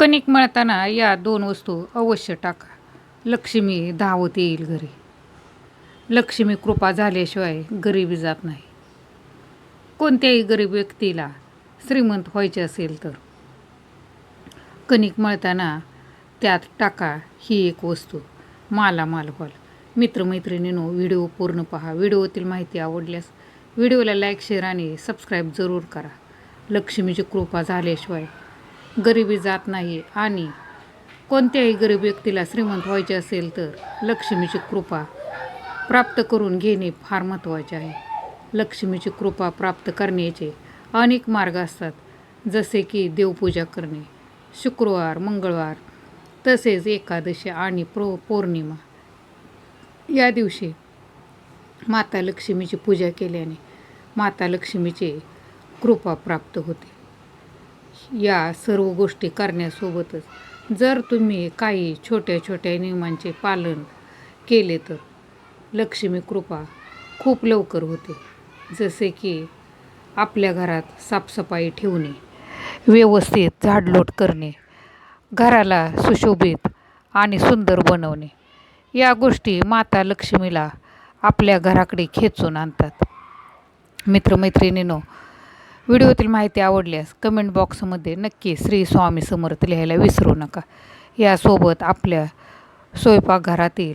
कणिक मळताना या दोन वस्तू अवश्य टाका. लक्ष्मी धावत येईल घरी. लक्ष्मी कृपा झाल्याशिवाय गरिबी जात नाही. कोणत्याही गरीब व्यक्तीला श्रीमंत व्हायचे असेल तर. कणिक मळताना त्यात टाका ही एक वस्तू. मालामाल व्हाल मित्रमैत्रिणींनो व्हिडिओ पूर्ण पहा. व्हिडिओतील माहिती आवडल्यास व्हिडिओला लाईक शेअर आणि सबस्क्राईब जरूर करा. लक्ष्मीची कृपा झाल्याशिवाय गरिबी जात नाही आणि कोणत्याही गरीब व्यक्तीला श्रीमंत व्हायचे असेल तर लक्ष्मीची कृपा प्राप्त करून घेणे फार महत्त्वाचे आहे. लक्ष्मीची कृपा प्राप्त करण्याचे अनेक मार्ग असतात जसे की देवपूजा करणे शुक्रवार मंगळवार तसेच एकादशी आणि प्रो पौर्णिमा. या दिवशी माता लक्ष्मीची पूजा केल्याने माता लक्ष्मीची कृपा प्राप्त होते. या सर्व गोष्टी करण्यासोबतच जर तुम्ही काही छोट्या छोट्या नियमांचे पालन केले तर लक्ष्मी कृपा खूप लवकर होते. जसे की आपल्या घरात साफसफाई ठेवणे व्यवस्थित झाडलोट करणे घराला सुशोभित आणि सुंदर बनवणे या गोष्टी माता लक्ष्मीला आपल्या घराकडे खेचून आणतात. मित्रमैत्रिणींनो व्हिडिओतील माहिती आवडल्यास कमेंट बॉक्समध्ये नक्की श्री स्वामी समर्थ लिहायला विसरू नका. यासोबत आपल्या स्वयंपाकघरातील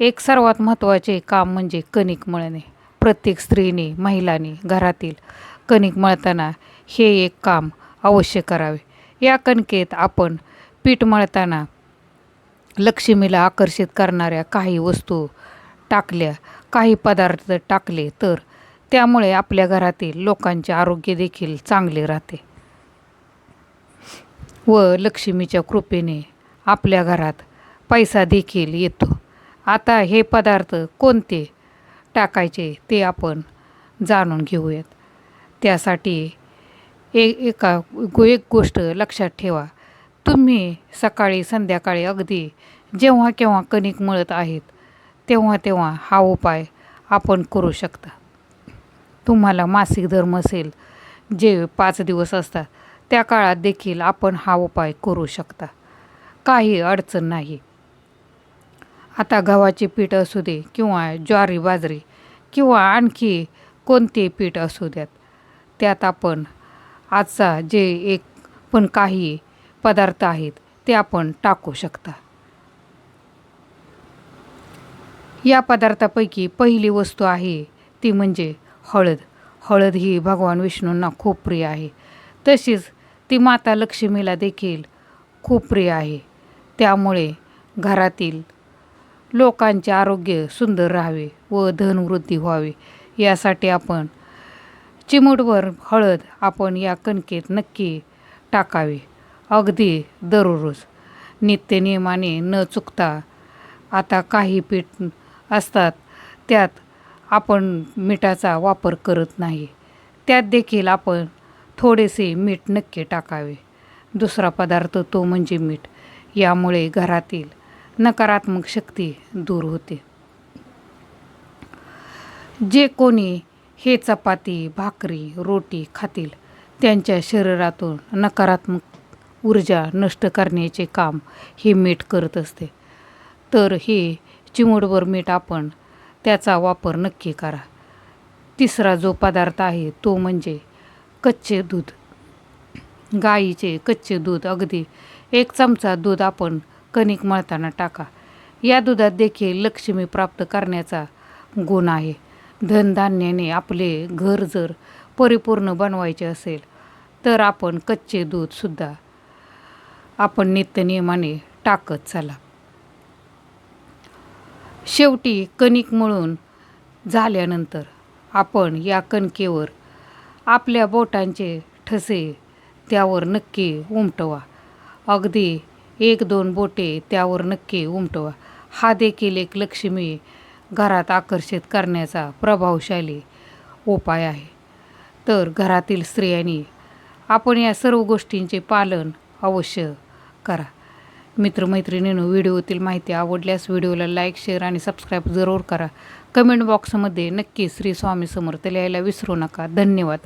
एक सर्वात महत्त्वाचे काम म्हणजे कणिक मळणे. प्रत्येक स्त्रीने महिलाने घरातील कणिक मळताना हे एक काम अवश्य करावे. या कणकेत आपण पीठ मळताना लक्ष्मीला आकर्षित करणाऱ्या काही वस्तू टाकल्या काही पदार्थ टाकले तर त्यामुळे आपल्या घरातील लोकांचे आरोग्य देखील चांगले राहते. व लक्ष्मीच्या कृपेने आपल्या घरात पैसा देखील येतो. आता हे पदार्थ कोणते टाकायचे ते आपण जाणून घेऊयात. त्यासाठी ए एका गो- एक गोष्ट लक्षात ठेवा. तुम्ही सकाळी संध्याकाळी अगदी जेव्हा केव्हा कणिक मळत आहेत तेव्हा तेव्हा हा उपाय आपण करू शकता. तुम्हाला मासिक धर्म असेल जे पाच दिवस असतात त्या काळात देखील आपण हा उपाय करू शकता. काही अडचण नाही. आता गव्हाचे पीठ असू दे किंवा ज्वारी बाजरी किंवा आणखी कोणते पीठ असू द्यात. त्यात आपण आजचा जे एक पण काही पदार्थ आहेत ते आपण टाकू शकता. या पदार्थापैकी पहिली वस्तू आहे ती म्हणजे हळद. हळद ही भगवान विष्णूंना खूप प्रिय आहे. तशीच ती माता लक्ष्मीला देखील खूप प्रिय आहे. त्यामुळे घरातील लोकांचे आरोग्य सुंदर राहावे व धनवृद्धी व्हावी यासाठी आपण चिमूटभर हळद आपण या कणकेत नक्की टाकावे. अगदी दररोज. नित्यनियमाने न चुकता आता काही पीठ असतात त्यात आपण मिठाचा वापर करत नाही. त्यात देखील आपण थोडेसे मीठ नक्की टाकावे. दुसरा पदार्थ तो म्हणजे मीठ. यामुळे घरातील नकारात्मक शक्ती दूर होते. जे कोणी हे चपाती भाकरी रोटी खातील त्यांच्या शरीरातून नकारात्मक ऊर्जा नष्ट करण्याचे काम हे मीठ करत असते. तर हे चिमूटभर मीठ आपण त्याचा वापर नक्की करा. तिसरा जो पदार्थ आहे तो म्हणजे कच्चे दूध. गाईचे कच्चे दूध अगदी एक चमचा दूध आपण कणिक मळताना टाका. या दुधात देखील लक्ष्मी प्राप्त करण्याचा गुण आहे. धनधान्याने आपले घर जर परिपूर्ण बनवायचे असेल तर आपण कच्चे दूधसुद्धा आपण नित्यनियमाने टाकत चला. शेवटी कणिक मळून झाल्यानंतर आपण या कणकेवर आपल्या बोटांचे ठसे त्यावर नक्की उमटवा. अगदी एक दोन बोटे त्यावर नक्की उमटवा. हा देखील एक लक्ष्मी घरात आकर्षित करण्याचा प्रभावशाली उपाय आहे. तर घरातील स्त्रियांनी आपण या सर्व गोष्टींचे पालन अवश्य करा. मित्रमैत्रिणींनो व्हिडिओतील माहिती आवडल्यास व्हिडिओला लाईक शेअर आणि सबस्क्राईब जरूर करा. कमेंट बॉक्समध्ये नक्की श्री स्वामी समर्थ लिहायला विसरू नका. धन्यवाद.